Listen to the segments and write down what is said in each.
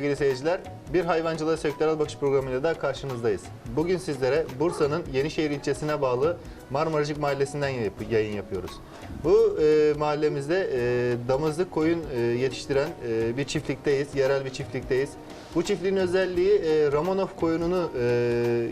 sevgili seyirciler. Bir hayvancılığa sektörel bakış programıyla da karşınızdayız. Bugün sizlere Bursa'nın Yenişehir ilçesine bağlı Marmaracık Mahallesi'nden yayın yapıyoruz. Bu e, mahallemizde e, damızlık koyun e, yetiştiren e, bir çiftlikteyiz, yerel bir çiftlikteyiz. Bu çiftliğin özelliği e, Ramonov koyununu e,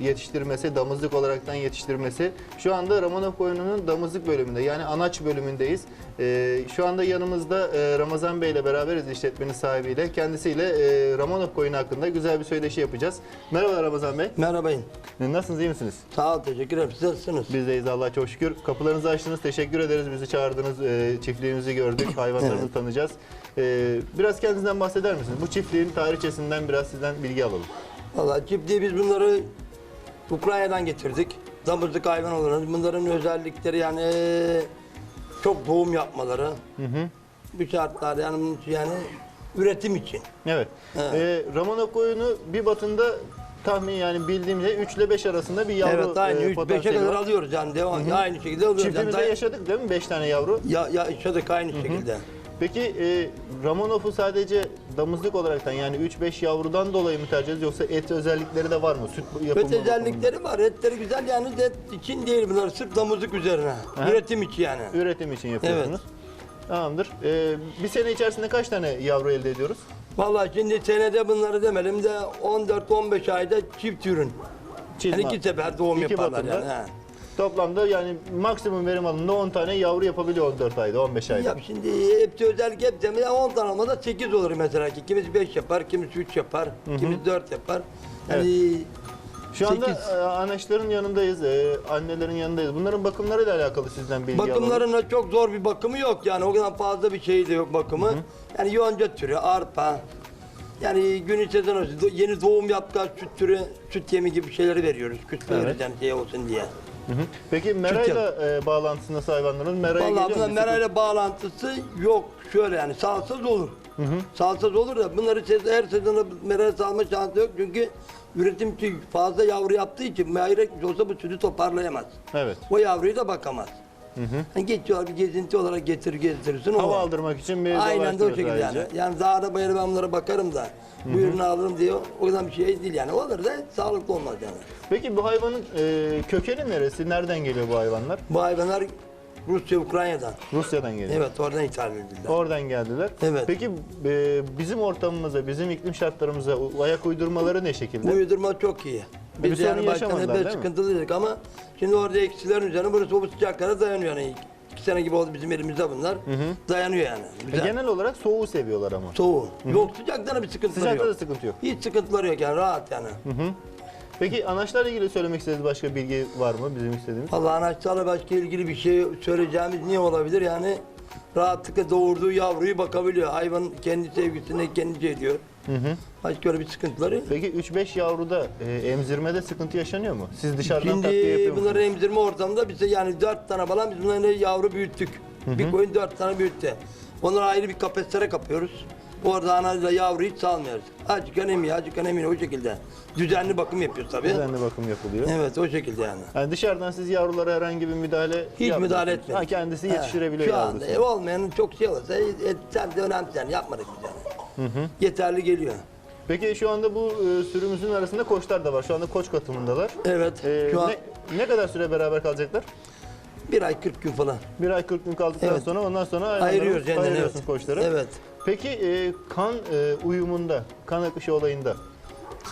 yetiştirmesi, damızlık olaraktan yetiştirmesi. Şu anda Ramonov koyununun damızlık bölümünde yani anaç bölümündeyiz. E, şu anda yanımızda e, Ramazan Bey ile beraberiz işletmenin sahibiyle. Kendisiyle e, Ramonov koyunu hakkında güzel bir söyleşi yapacağız. Merhaba Ramazan Bey. Merhabayın. Nasılsınız, iyi misiniz? Sağ ol, teşekkür ederim. Siz nasılsınız? Biz deyiz Allah'a çok şükür. Kapılarınızı açtınız, teşekkür ederiz. Bizi çağırdınız, e, çiftliğimizi gördük, hayvanlarımızı Evet. tanıyacağız. E, biraz kendinizden bahseder misiniz? Bu çiftliğin tarihçesinden biraz sizden bilgi alalım. Valla çiftliği biz bunları Ukrayna'dan getirdik. Damızlık hayvan olarak. Bunların özellikleri yani eee, çok doğum yapmaları. Bu şartlar yani, yani üretim için. Evet. Evet. E, Ramonov koyunu bir batında tahmin yani bildiğimde 3 ile 5 arasında bir yavru evet aynı e, 3-5'e potansiyeli kadar var. alıyoruz yani devam. Aynı şekilde alıyoruz. Yani, Çiftliğimizde day- yaşadık değil mi 5 tane yavru? ya, ya yaşadık aynı şekilde. Peki e, Ramonov'u sadece damızlık olaraktan yani 3-5 yavrudan dolayı mı tercih ediyoruz yoksa et özellikleri de var mı? Süt yapımı bakımından? özellikleri var. Etleri güzel yani et için değil bunlar. Sırf damızlık üzerine. Aha. Üretim için yani. Üretim için yapıyorsunuz. Tamamdır. E, bir sene içerisinde kaç tane yavru elde ediyoruz? Vallahi şimdi senede bunları demedim de 14-15 ayda çift ürün. Çizme. Yani iki sefer doğum İki yaparlar batında. yani. he. Toplamda yani maksimum verim alanında 10 tane yavru yapabiliyor 14 ayda, 15 ayda. Ya şimdi hepsi özellik hep de 10 tane olmada 8 olur mesela ki. Kimisi 5 yapar, kimisi 3 yapar, kimisi 4 yapar. Yani Şu anda sekiz. e, anaçların yanındayız, e, annelerin yanındayız. Bunların bakımlarıyla alakalı sizden bilgi alalım. bakımlarına çok zor bir bakımı yok yani. O kadar fazla bir şey de yok bakımı. Yani yonca türü, arpa. Yani gün sezonu yeni doğum yaptılar süt türü, süt yemi gibi şeyleri veriyoruz. Küçük Evet. yani şey olsun diye. Hı hı. Peki merayla e, bağlantısı nasıl hayvanların? Meraya Vallahi geliyor bunun mu? merayla bağlantısı yok. Şöyle yani salsız olur. Salsız olur da bunları se- her sezonda meraya salma şansı yok çünkü üretimci fazla yavru yaptığı için meyrek olsa bu sütü toparlayamaz. Evet. O yavruyu da bakamaz. Yani geçiyorlar bir gezinti olarak getir gezdirirsin. o Hava var. aldırmak için bir Aynen de o şekilde yani. Yani dağda bayırda ben bunlara bakarım da bu ürünü alırım diye o kadar bir şey değil yani. Olur da sağlıklı olmaz yani. Peki bu hayvanın e, kökeni neresi? Nereden geliyor bu hayvanlar? Bu hayvanlar Rusya, Ukrayna'dan. Rusya'dan geliyor. Evet oradan ithal edildiler. Oradan geldiler. Evet. Peki e, bizim ortamımıza, bizim iklim şartlarımıza u- ayak uydurmaları ne şekilde? Uydurma çok iyi. Bir Biz sorun baştan yaşamadılar, hep değil mi? sıkıntılıydık ama şimdi orada eksilerin üzerine burası bu sıcaklara dayanıyor yani. İki sene gibi oldu bizim elimizde bunlar. Dayanıyor yani. E, Güzel. genel olarak soğuğu seviyorlar ama. Soğuğu. Yok sıcakta da bir sıkıntıları Sıcakta da yok. sıkıntı yok. Hiç sıkıntıları yok yani rahat yani. Peki anaçlarla ilgili söylemek istediğiniz başka bilgi var mı bizim istediğimiz? Allah anaçlarla başka ilgili bir şey söyleyeceğimiz niye olabilir yani rahatlıkla doğurduğu yavruyu bakabiliyor. Hayvan kendi sevgisini kendi şey ediyor. Başka öyle bir sıkıntıları. Peki 3-5 yavruda e, emzirmede sıkıntı yaşanıyor mu? Siz dışarıdan takviye Şimdi yapıyor bunları emzirme ortamında bize yani dört tane falan biz bunların yavru büyüttük. Bir koyun dört tane büyüttü. Onları ayrı bir kafeslere kapıyoruz. Orada anayla yavru hiç salmıyoruz. Azıcık emiyor, azıcık emiyor o şekilde. Düzenli bakım yapıyoruz tabii. Düzenli bakım yapılıyor. Evet o şekilde yani. Yani dışarıdan siz yavrulara herhangi bir müdahale Hiç müdahale etmedik. Ha, kendisi yetiştirebiliyor Şu anda yavrusunu. ev olmayanın çok şey olursa e, e, sen de önemli yani yapmadık biz yani. Yeterli geliyor. Peki şu anda bu e, sürümüzün arasında koçlar da var. Şu anda koç katımındalar. Evet E, şu an ne, ne kadar süre beraber kalacaklar? bir ay 40 gün falan. Bir ay 40 gün kaldıktan Evet. sonra ondan sonra Ayırıyoruz kendini evet. koçları. Evet. Peki e, kan e, uyumunda, kan akışı olayında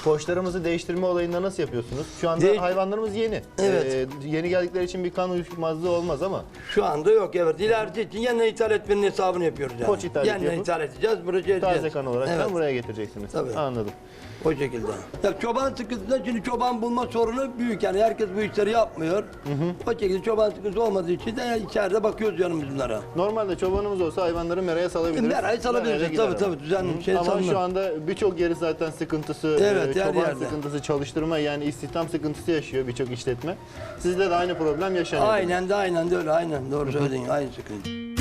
koçlarımızı değiştirme olayında nasıl yapıyorsunuz? Şu anda Değiş- hayvanlarımız yeni. Evet. E, yeni geldikleri için bir kan uyuşmazlığı olmaz ama Şu anda yok evet. İleride için yeniden ithal etmenin hesabını yapıyoruz yani. Koç ithal Yeniden yapıp ithal edeceğiz, buraya şey edeceğiz. taze kan olarak evet. da buraya getireceksiniz. Tabii. Anladım. O şekilde. Ya çoban sıkıntısında şimdi çoban bulma sorunu büyük yani herkes bu işleri yapmıyor. O şekilde çoban sıkıntısı olmadığı için de içeride bakıyoruz canım bunlara. Normalde çobanımız olsa hayvanları meraya salabiliriz. Salabiliriz, Meraya gider tabii, ama. tabii, düzenli bir şey Ama salınır. şu anda birçok yeri zaten sıkıntısı, Evet, e, çoban yerde. sıkıntısı, çalıştırma yani istihdam sıkıntısı yaşıyor birçok işletme. Sizde de aynı problem yaşanıyor. Aynen de aynen de öyle aynen doğru söyledin aynı sıkıntı.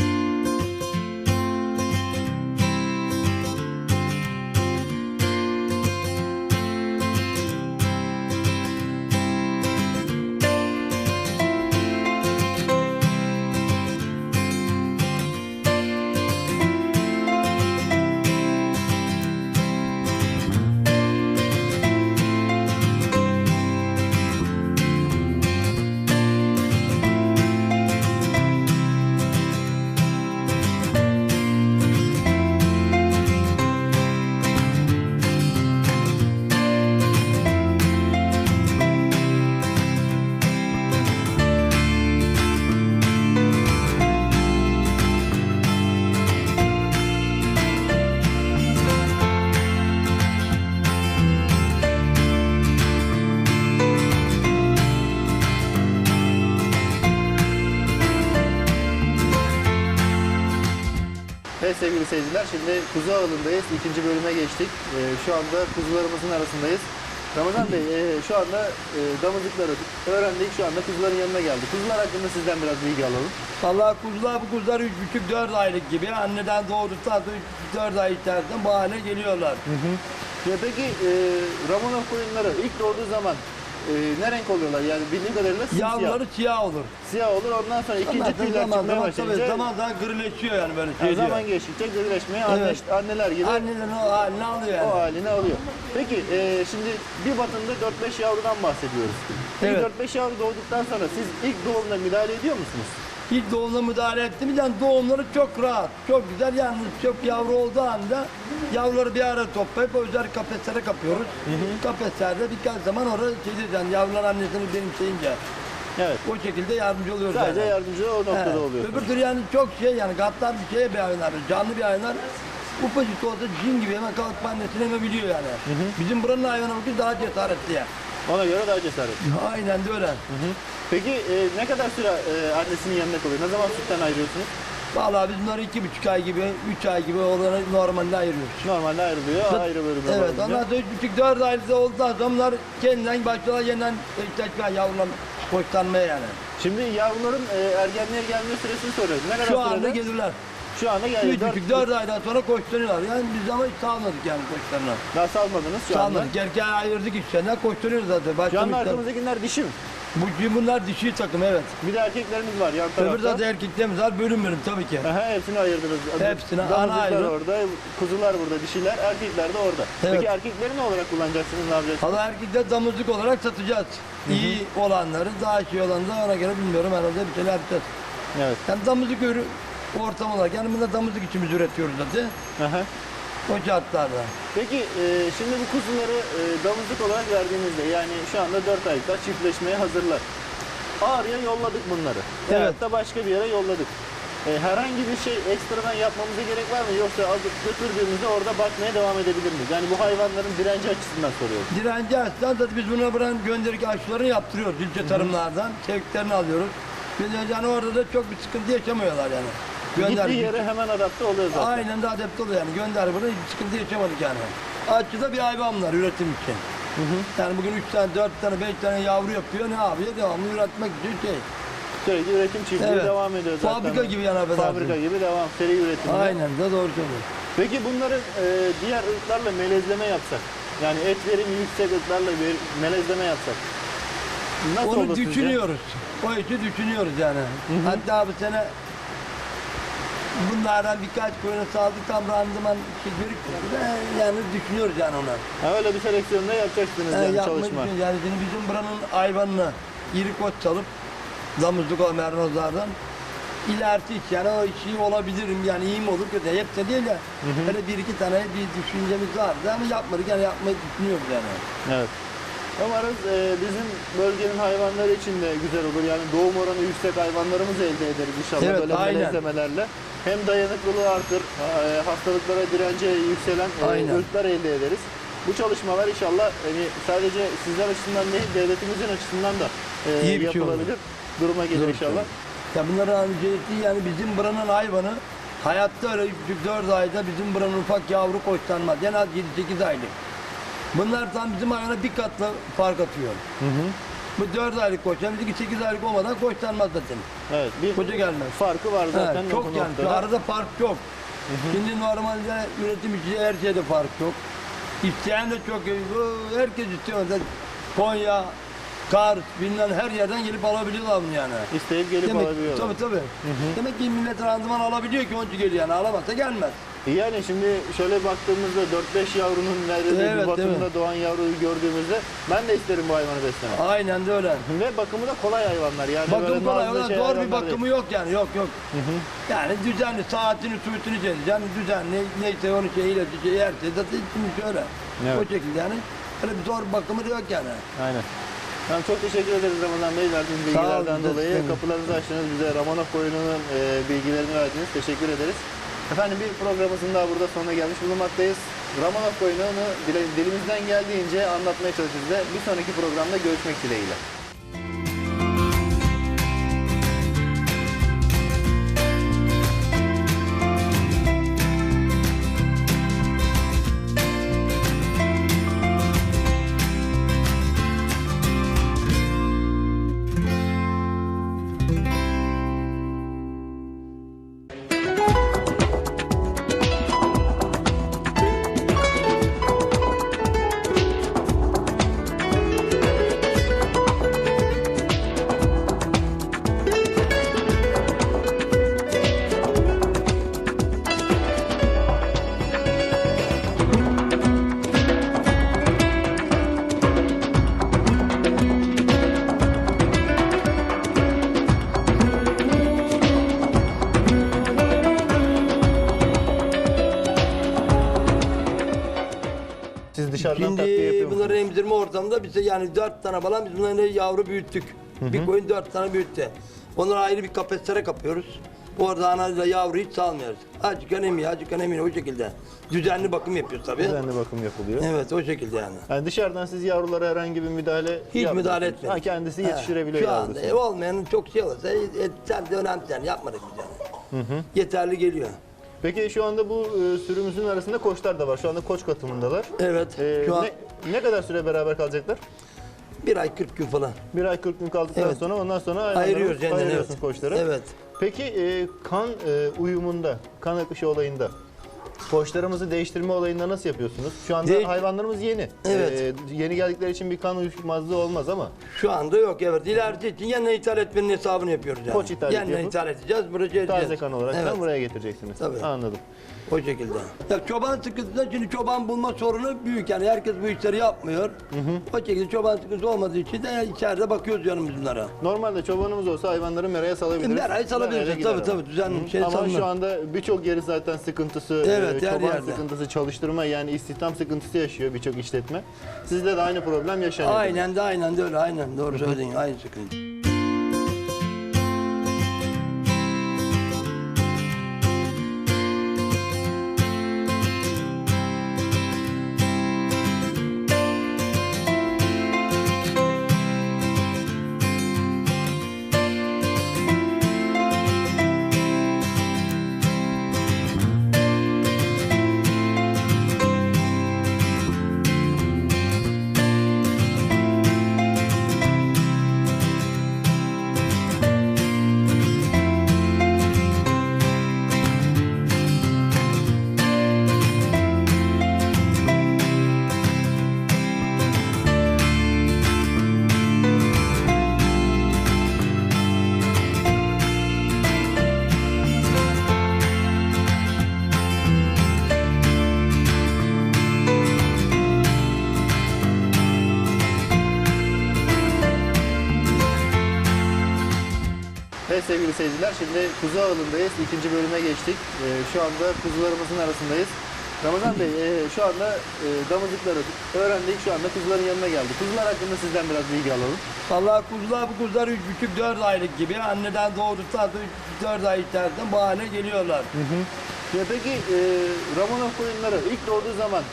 Evet sevgili seyirciler şimdi kuzu ağılındayız. İkinci bölüme geçtik. Ee, şu anda kuzularımızın arasındayız. Ramazan Bey e, şu anda e, damızlıkları öğrendik. Şu anda kuzuların yanına geldik. Kuzular hakkında sizden biraz bilgi alalım. Vallahi kuzular bu kuzular 3,5-4 aylık gibi. Anneden doğduktan sonra 3-4 ay içerisinde bu hale geliyorlar. Ya peki e, Ramonov koyunları ilk doğduğu zaman e, ne renk oluyorlar? Yani bildiğim kadarıyla simsiyah. Yavruları siyah olur. Siyah olur. Ondan sonra ikinci sonra tüyler zaman çıkmaya zaman, tabii, başlayınca zaman zaman grileşiyor yani böyle yani şey diyor. zaman geçtikçe gölleşmeye Evet. anne, anneler gibi Anneden o haline alıyor o yani. halini alıyor. Peki e, şimdi bir batında 4-5 yavrudan bahsediyoruz. Evet. İlk 4-5 yavru doğduktan sonra siz ilk doğumda müdahale ediyor musunuz? İlk doğumda müdahale ettiğimiz yani doğumları çok rahat, çok güzel. Yalnız çok yavru olduğu anda yavruları bir araya toplayıp özel kafeslere kapıyoruz. Kafeslerde birkaç zaman orada yani yavrular annesini benimseyince Evet. o şekilde yardımcı oluyoruz. Sadece yani. yardımcı o noktada He. oluyor. Öbür türlü yani çok şey yani gaddar bir şeye bir hayvanlar, canlı bir hayvanlar ufacık olsa cin gibi hemen kalkıp annesini emebiliyor yani. Bizim buranın hayvanı bakın daha cesaretli ya. Ona göre daha cesaret. Aynen öyle. Peki e, ne kadar süre e, annesinin yanında kalıyor? Ne zaman sütten ayırıyorsunuz? Vallahi biz bunları iki buçuk ay gibi, üç ay gibi olarak normalde ayırıyoruz. Normalde ayrılıyor. Ayrı bölümde Evet, olunca. ondan sonra üç buçuk dört aylıkta olduktan sonra bunlar kendinden başlıyorlar yeniden eşleşme yavrular koçlanmaya yani. Şimdi yavruların e, ergenliğe gelme süresini soruyoruz. Ne kadar Şu anda gelirler. Şu anda geldi. Üç buçuk dört aydan sonra koçlanıyorlar. Yani biz ama hiç salmadık yani koçlarına. Daha salmadınız şu anda. Salmadık. Erkeğe ayırdık işlerinden koçlanıyoruz zaten. Şu anda Başlamışlar. arkamızdakiler dişi mi? Bu, bunlar dişi takım evet. Bir de erkeklerimiz var yan Öbür tarafta. zaten erkeklerimiz var bölüm bölüm tabii ki. Aha, hepsini ayırdınız. Hepsini, ana Damızlıklar ayrı. orada, kuzular burada, dişiler, erkekler de orada. Evet. Peki erkekleri ne olarak kullanacaksınız, ne yapacaksınız? Hala erkekler damızlık olarak satacağız. İyi olanları, daha iyi olanları ona göre bilmiyorum herhalde bir şeyler yapacağız. Evet. Yani damızlık ürü ortam olarak yani bunda damızlık içimiz üretiyoruz zaten. Aha. O şartlarda. Peki e, şimdi bu kuzuları e, damızlık olarak verdiğinizde yani şu anda 4 aylıklar çiftleşmeye hazırlar. Ağrı'ya yolladık bunları. Evet. Evet. da başka bir yere yolladık. E, herhangi bir şey ekstradan yapmamıza gerek var mı? Yoksa alıp götürdüğümüzde orada bakmaya devam edebilir miyiz? Yani bu hayvanların direnci açısından soruyorum. Direnci açısından zaten biz buna buranın gönderik aşılarını yaptırıyoruz ilçe tarımlardan. Sevklerini alıyoruz. Biz yani orada da çok bir sıkıntı yaşamıyorlar yani. Gittiği yere hemen adapte oluyor zaten. Aynen de adept oluyor yani. Gönder bunu hiç sıkıntı yaşamadık yani. Açıda bir hayvan var üretim için. Yani bugün 3 tane, 4 tane, 5 tane yavru yapıyor. Ne yapıyor? Devamlı üretmek için şey. Sürekli üretim çiftliği Evet. devam ediyor zaten. Fabrika gibi yani affedersin. Fabrika gibi devam, seri üretim. Aynen de doğru söylüyorsun. Peki bunların e, diğer ırklarla melezleme yapsak, yani et verimi yüksek ırklarla bir melezleme yapsak, nasıl Onu olur sizce? düşünüyoruz. O işi düşünüyoruz yani. Hatta bu sene bunlardan birkaç koyunu saldık tam randıman şey da yani düşünüyoruz yani ona. Ha, öyle bir seleksiyonda yapacaksınız Yani yani yapmayı çalışma. düşünüyoruz. Yani şimdi bizim buranın hayvanını iri koç çalıp damızlık olan mernozlardan ilerisi iş yani o işi olabilirim yani iyi mi olur kötü hep de değil ya. Böyle bir iki tane bir düşüncemiz vardı ama yapmadık yani yapmayı düşünüyoruz yani. Evet. Umarız e, bizim bölgenin hayvanları için de güzel olur. Yani doğum oranı yüksek hayvanlarımızı elde ederiz inşallah Evet, böyle melezlemelerle. Hem dayanıklılığı artır, e, hastalıklara dirence yükselen e, ırklar elde ederiz. Bu çalışmalar inşallah hani sadece sizler açısından değil, devletimizin açısından da e, İyi şey olur. yapılabilir. Duruma gelir Doğru inşallah. Ya bunların öncelikli yani bizim buranın hayvanı hayatta öyle 4 ayda bizim buranın ufak yavru koçlanmaz. En az 7-8 aylık. Bunlar tam bizim hayvana bir katla fark atıyor. Bu 4 aylık koç. Yani bizimki 8 aylık olmadan koçlanmaz zaten. Evet, bir Koca gelmez. farkı var zaten. Evet, çok yani. Noktada. arada fark yok. Şimdi normalde üretim için her şeyde fark yok. İsteyen de çok. Herkes istiyor. Mesela Konya, Kars, bilmem her yerden gelip alabiliyorlar bunu yani. İsteyip gelip Demek, alabiliyorlar. tabii tabii. Demek ki millet randıman alabiliyor ki onun için geliyor yani. Alamazsa gelmez. Yani şimdi şöyle baktığımızda 4-5 yavrunun neredeyse Evet, bir evet. doğan yavruyu gördüğümüzde ben de isterim bu hayvanı beslemek. Aynen de öyle. Ve bakımı da kolay hayvanlar yani. Bakım böyle kolay. Ona şey zor bir bakımı değil. yok yani. Yok yok. Yani düzenli saatini suyutunu çekeceksin. Düzenli neyse onu şey ilacı şey her şey zaten içmiş öyle. Evet. O şekilde yani. Öyle bir zor bakımı yok yani. Aynen. Tamam, çok teşekkür ederiz Ramazan Bey verdiğiniz olun, bilgilerden de dolayı. Kapılarınızı açtınız bize Ramonov koyununun e, bilgilerini verdiniz. Teşekkür ederiz. Efendim bir programımızın daha burada sonuna gelmiş bulunmaktayız. Ramonov koyununu dile- dilimizden geldiğince anlatmaya çalışacağız. Bir sonraki programda görüşmek dileğiyle. Bunları musunuz? emzirme ortamında bize yani dört tane falan biz bunların yavru büyüttük. Bir koyun dört tane büyüttü. Onları ayrı bir kafeslere kapıyoruz. Orada anayla yavru hiç salmıyoruz. Azıcık emiyor, azıcık emiyor o şekilde. Düzenli bakım yapıyoruz tabii. Düzenli bakım yapılıyor. Evet o şekilde yani. Yani dışarıdan siz yavrulara herhangi bir müdahale Hiç yapmıyorsunuz. müdahale etmedik. Ha, kendisi Ha, yetiştirebiliyor Şu anda yavrusunu. ev olmayanın çok şey olursa e, e, sen de önemli yani yapmadık biz yani. Yeterli geliyor. Peki şu anda bu e, sürümüzün arasında koçlar da var. Şu anda koç katımındalar. Evet E, şu an ne, ne kadar süre beraber kalacaklar? bir ay 40 gün falan. Bir ay 40 gün kaldıktan Evet. sonra ondan sonra Ayırıyoruz kendini. ayırıyorsun Evet. koçları. Evet. Peki e, kan e, uyumunda, kan akışı olayında koçlarımızı değiştirme olayında nasıl yapıyorsunuz? Şu anda Değiş- hayvanlarımız yeni. Evet. E, yeni geldikleri için bir kan uyuşmazlığı olmaz ama Şu anda yok evet. İlerisi için yeniden ithal etmenin hesabını yapıyoruz yani. Koç ithal Yeniden yapıp ithal edeceğiz, buraya taze kan olarak evet. da buraya getireceksiniz. Tabii. Anladım. O şekilde. Ya çoban sıkıntısı şimdi çoban bulma sorunu büyük yani herkes bu işleri yapmıyor. O şekilde çoban sıkıntısı olmadığı için de içeride bakıyoruz yanımız bunlara. Normalde çobanımız olsa hayvanları meraya salabiliriz. Salabiliriz, Meraya gider tabii, tabii, düzenli şey Ama salınır. şu anda birçok yeri zaten sıkıntısı, Evet, e, her çoban yerde. sıkıntısı, çalıştırma yani istihdam sıkıntısı yaşıyor birçok işletme. Sizde de aynı problem yaşanıyor. Aynen de aynen de öyle aynen doğru söyledin aynı sıkıntı. Sevgili seyirciler şimdi kuzu ağılındayız. İkinci bölüme geçtik. Ee, şu anda kuzularımızın arasındayız. Ramazan Bey e, şu anda e, damızlıkları öğrendik. Şu anda kuzuların yanına geldik. Kuzular hakkında sizden biraz bilgi alalım. Vallahi kuzular bu kuzular üç buçuk dört aylık gibi anneden doğduktan sonra üç buçuk dört ay içerisinde bu hale geliyorlar. Ya peki e, Ramonov koyunları ilk doğduğu zaman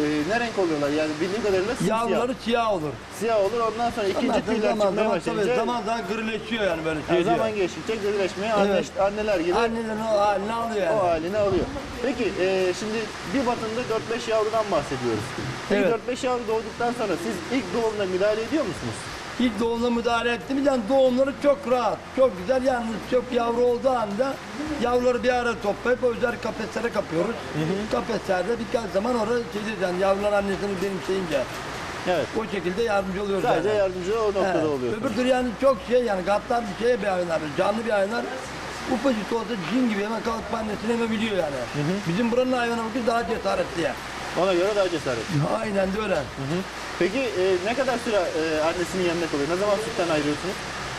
e, ne renk oluyorlar? Yani bildiğim kadarıyla simsiyah. Yavruları siyah olur. Siyah olur ondan sonra ikinci sonra tüyler zaman çıkmaya zaman, başlayınca tabii, zaman zaman gırleşiyor yani böyle şey diyor. zaman geçtikçe gerileşmeye anne, Evet. anneler gibi Annelerin o halini alıyor yani. o halini alıyor. Peki e, şimdi bir batında 4-5 yavrudan bahsediyoruz. Peki Evet. 4-5 yavru doğduktan sonra siz ilk doğumda müdahale ediyor musunuz? İlk doğumda müdahale ettiğimiz yani doğumları çok rahat, çok güzel. Yalnız çok yavru olduğu anda yavruları bir araya toplayıp özel kafeslere kapıyoruz. Kafeslerde birkaç zaman orada şey yani yavrular annesini benimseyince Evet. o şekilde yardımcı oluyoruz. Sadece yani. yardımcı o noktada He. oluyorsunuz. Öbür türlü yani çok şey yani gaddar bir şeye bir hayvanlar, canlı bir hayvanlar ufacık olsa cin gibi hemen kalkıp annesini emebiliyor yani. Bizim buranın hayvanı bakın daha cesaretli ya. Ona göre daha cesaretli. Aynen de öyle. Peki e, ne kadar süre e, annesinin yanında kalıyor? Ne zaman sütten ayırıyorsunuz?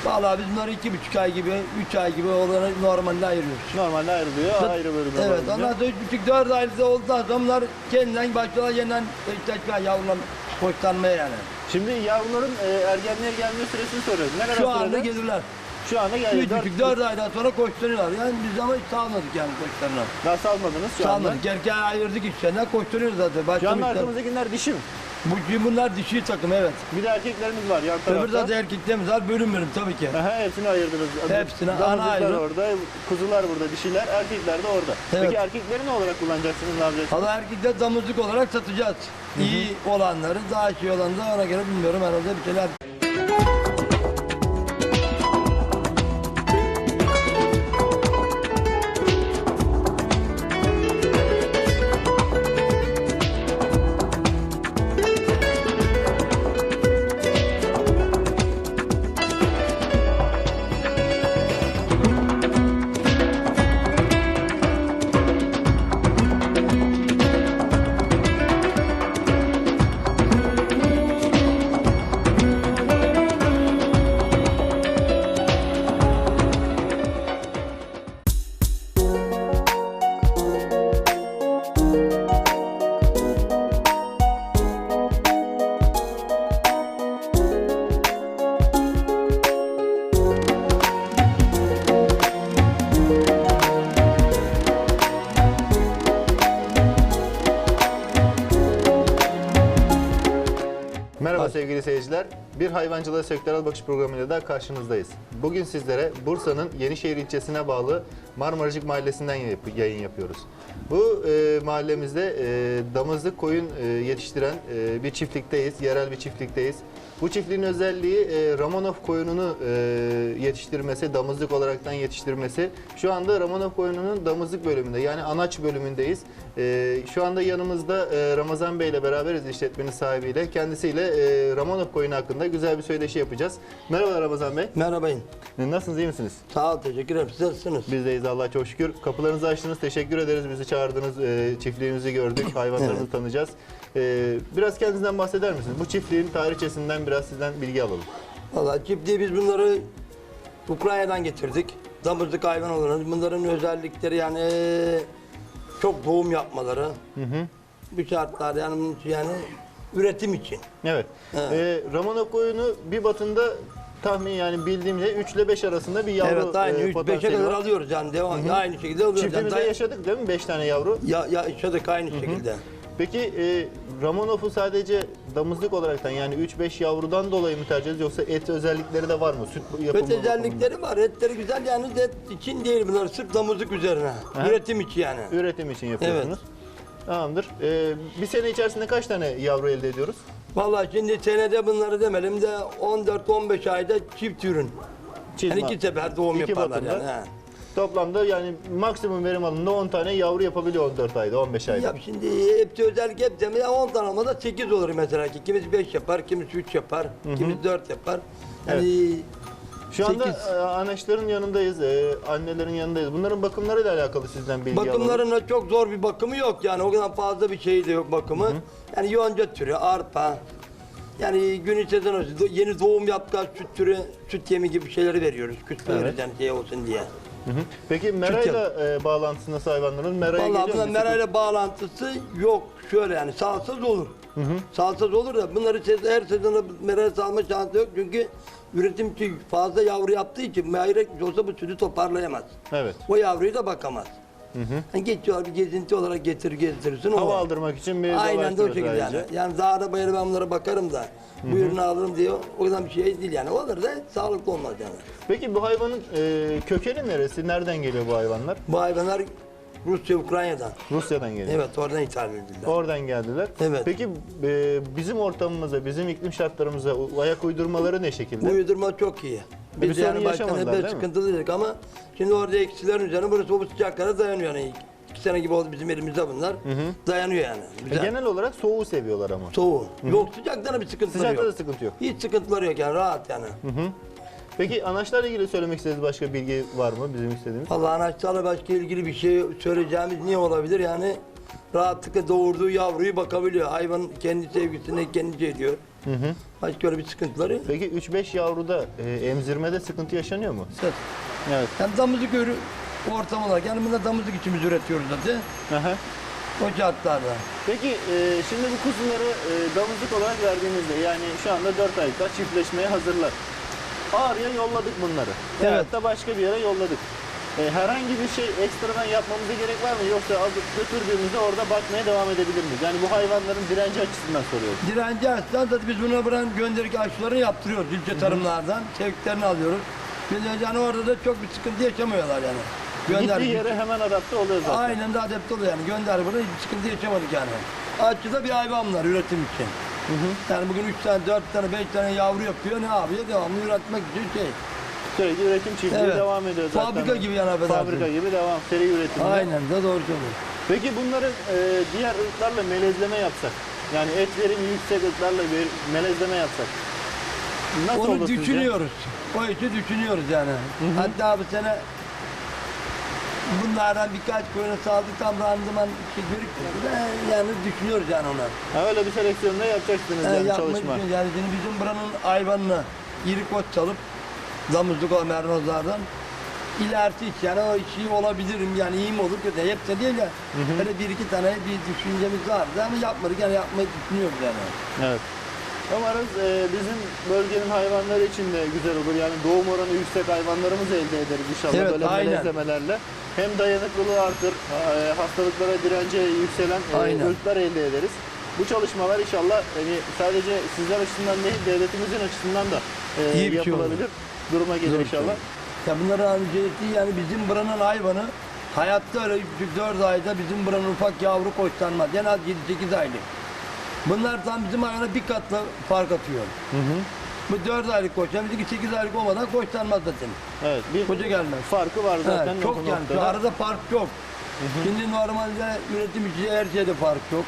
Vallahi biz bunları iki buçuk ay gibi, üç ay gibi olanı normalde ayırıyoruz. Normalde ayrılıyor, ayrı bölüme Evet, bağlanınca. ondan sonra üç buçuk dört aylık olduktan sonra bunlar kendinden başlıyorlar yeniden eşleşmeye, yavrular koçlanmaya yani. Şimdi yavruların e, ergenliğe gelme süresini soruyoruz. Ne kadar Şu anda sürede? gelirler. Şu anda geldi. Üç buçuk dört aydan sonra koçlanıyorlar. Yani biz ama hiç salmadık yani koçlarına. Daha salmadınız şu anda. Salmadık. Erkeğe ayırdık işlerinden koçlanıyoruz zaten. Şu Başka anda bir işler- arkamızdakiler dişi mi? Bu, bunlar dişi takım evet. Bir de erkeklerimiz var yan tarafta. Öbür zaten erkeklerimiz var bölüm bölüm tabii ki. Aha, hepsini ayırdınız. Hepsini, ana Damızlıklar ayrı. orada, kuzular burada, dişiler, erkekler de orada. Evet. Peki erkekleri ne olarak kullanacaksınız, ne yapacaksınız? Allah erkekler damızlık olarak satacağız. İyi olanları, daha iyi olanları ona göre bilmiyorum herhalde bir şeyler. Bir hayvancılığa sektörel bakış programıyla da karşınızdayız. Bugün sizlere Bursa'nın Yenişehir ilçesine bağlı Marmaracık Mahallesi'nden yayın yapıyoruz. Bu e, mahallemizde e, damızlık koyun e, yetiştiren e, bir çiftlikteyiz, yerel bir çiftlikteyiz. Bu çiftliğin özelliği e, Ramonov koyununu e, yetiştirmesi, damızlık olaraktan yetiştirmesi. Şu anda Ramonov koyununun damızlık bölümünde yani anaç bölümündeyiz. E, şu anda yanımızda e, Ramazan Bey ile beraberiz işletmenin sahibiyle. Kendisiyle e, Ramonov koyunu hakkında güzel bir söyleşi yapacağız. Merhaba Ramazan Bey. Merhabayın. Nasılsınız, iyi misiniz? Sağ ol, teşekkür ederim. Siz nasılsınız? Biz deyiz Allah'a çok şükür. Kapılarınızı açtınız, teşekkür ederiz. Bizi çağırdınız, e, çiftliğimizi gördük, hayvanlarımızı Evet. tanıyacağız. E, biraz kendinizden bahseder misiniz? Bu çiftliğin tarihçesinden biraz sizden bilgi alalım. Valla çiftliği biz bunları Ukrayna'dan getirdik. Damızlık hayvan olarak. Bunların özellikleri yani çok doğum yapmaları. Bu şartlar yani yani üretim için. Evet. Evet. E, Ramonov koyunu bir batında tahmin yani bildiğimde 3 ile 5 arasında bir yavru evet aynı e, 3-5'e potansiyeli kadar alıyoruz yani devam. Aynı şekilde alıyoruz. Yani Çiftliğimizde day- yaşadık değil mi 5 tane yavru? ya, ya yaşadık aynı şekilde. Peki e, Ramonov'u sadece damızlık olaraktan yani 3-5 yavrudan dolayı mı tercih ediyoruz yoksa et özellikleri de var mı? Süt yapımı Öte özellikleri var. Etleri güzel yani et için değil bunlar. Sırf damızlık üzerine. Aha. Üretim için yani. Üretim için yapıyorsunuz. Tamamdır. E, bir sene içerisinde kaç tane yavru elde ediyoruz? Vallahi şimdi senede bunları demelim de 14-15 ayda çift ürün. Çizme. Yani iki sefer doğum İki yaparlar batında. yani. he. Toplamda yani maksimum verim alımında 10 tane yavru yapabiliyor 14 ayda, 15 ayda. Ya şimdi hepsi özellik hep de 10 tane olmada 8 olur mesela ki. Kimisi 5 yapar, kimisi 3 yapar, kimisi 4 yapar. Yani Şu anda sekiz. e, anaçların yanındayız, e, annelerin yanındayız. Bunların bakımlarıyla alakalı sizden bilgi alalım. bakımlarına çok zor bir bakımı yok yani. O kadar fazla bir şey de yok bakımı. Yani yonca türü, arpa. Yani gün sezonu yeni doğum yaptılar süt türü, süt yemi gibi şeyleri veriyoruz. Kütmeleriz Evet. yani şey olsun diye. Hı hı. Peki merayla e, bağlantısı nasıl hayvanların? Meraya Vallahi geliyor bunlar mu? merayla bağlantısı yok. Şöyle yani salsız olur. Salsız olur da bunları se- her sezonda meraya salma şansı yok. Çünkü üretimci fazla yavru yaptığı için meyrek olsa bu sütü toparlayamaz. Evet. O yavruyu da bakamaz. Yani geçiyor bir gezinti olarak getir getirirsin. o Hava var. aldırmak için bir Aynen de o şekilde sadece. yani. Yani dağda bayırda ben bunlara bakarım da bu ürünü alırım diye o kadar bir şey değil yani. Olur da sağlıklı olmaz yani. Peki bu hayvanın e, kökeni neresi? Nereden geliyor bu hayvanlar? Bu hayvanlar Rusya, Ukrayna'dan. Rusya'dan geliyor. Evet oradan ithal edildiler. Oradan geldiler. Evet. Peki e, bizim ortamımıza, bizim iklim şartlarımıza u- ayak uydurmaları ne şekilde? Uydurma çok iyi. Bir Biz sorun yaşamadılar, hep değil mi? sıkıntılıydık ama şimdi orada eksilerin üzerine burası o sıcaklara dayanıyor yani. İki sene gibi oldu bizim elimizde bunlar. Dayanıyor yani. E, Güzel. genel olarak soğuğu seviyorlar ama. Soğuğu. Yok sıcaktan bir sıkıntıları Sıcakta da yok. sıkıntı yok. Hiç sıkıntıları yok yani rahat yani. Peki anaçlarla ilgili söylemek istediğiniz başka bilgi var mı bizim istediğimiz? Allah anaçlarla başka ilgili bir şey söyleyeceğimiz niye olabilir yani rahatlıkla doğurduğu yavruyu bakabiliyor. Hayvan kendi sevgisine kendi şey ediyor. Başka öyle bir sıkıntıları yok. Peki 3-5 yavruda e, emzirmede sıkıntı yaşanıyor mu? Evet. Yani damızlık ürü ortam olarak yani bunda damızlık içimiz üretiyoruz zaten. Aha. O şartlarda. Peki e, şimdi bu kuzuları e, damızlık olarak verdiğimizde yani şu anda 4 aylıklar çiftleşmeye hazırlar. Ağrı'ya yolladık bunları. Evet. Evet. da başka bir yere yolladık. E, herhangi bir şey ekstradan yapmamıza gerek var mı? Yoksa alıp götürdüğümüzde orada bakmaya devam edebilir miyiz? Yani bu hayvanların direnci açısından soruyorum. Direnci açsan zaten biz buna buranın gönderik aşılarını yaptırıyoruz ilçe tarımlardan. Sevklerini alıyoruz. Biz yani orada da çok bir sıkıntı yaşamıyorlar yani. Gittiği yere hemen adapte oluyor zaten. Aynen de adept oluyor yani. Gönder bunu hiç sıkıntı yaşamadık yani. Açıda bir hayvan var üretim için. Yani bugün 3 tane, 4 tane, 5 tane yavru yapıyor. Ne yapıyor? Devamlı üretmek için şey. Sürekli üretim çiftliği Evet. devam ediyor zaten. Fabrika gibi yani affedersin. Fabrika gibi devam. Seri üretim. Aynen de doğru söylüyorsun. Peki bunları e, diğer ırklarla melezleme yapsak, yani et verimi yüksek ırklarla bir melezleme yapsak, nasıl Onu olur sizce? düşünüyoruz. O işi düşünüyoruz yani. Hatta bu sene bunlardan birkaç koyunu saldı tam randıman şey da yani düşünüyoruz yani ona. Ha, öyle bir seleksiyonda yapacaksınız Yani yani yapmayı çalışma. düşünüyoruz. Yani şimdi bizim buranın hayvanını iri koç çalıp damızlık o mernozlardan ilerisi hiç yani o işi olabilirim yani iyi mi olur kötü hepsi değil ya. Böyle bir iki tane bir düşüncemiz vardı ama yapmadık yani yapmayı düşünüyoruz yani. Evet. Umarız e, bizim bölgenin hayvanları için de güzel olur. Yani doğum oranı yüksek hayvanlarımızı elde ederiz inşallah Evet, böyle aynen. melezlemelerle. Hem dayanıklılığı artır, e, hastalıklara dirence yükselen e, Aynen. ırklar elde ederiz. Bu çalışmalar inşallah hani sadece sizler açısından değil devletimizin açısından da e, İyi bir şey olur. yapılabilir duruma gelir inşallah. Ya bunların öncelikli yani bizim buranın hayvanı hayatta öyle 4 ayda bizim buranın ufak yavru koçlanmaz. En az 7-8 aylık. Bunlar tam bizim hayvana bir katla fark atıyor. Bu 4 aylık koçlan bizimki 8 aylık olmadan koçlanmaz zaten. Evet bir Koca gelmez. farkı var zaten. Evet, çok yani. Arada fark yok. Şimdi normalde üretim işi her şeyde fark yok.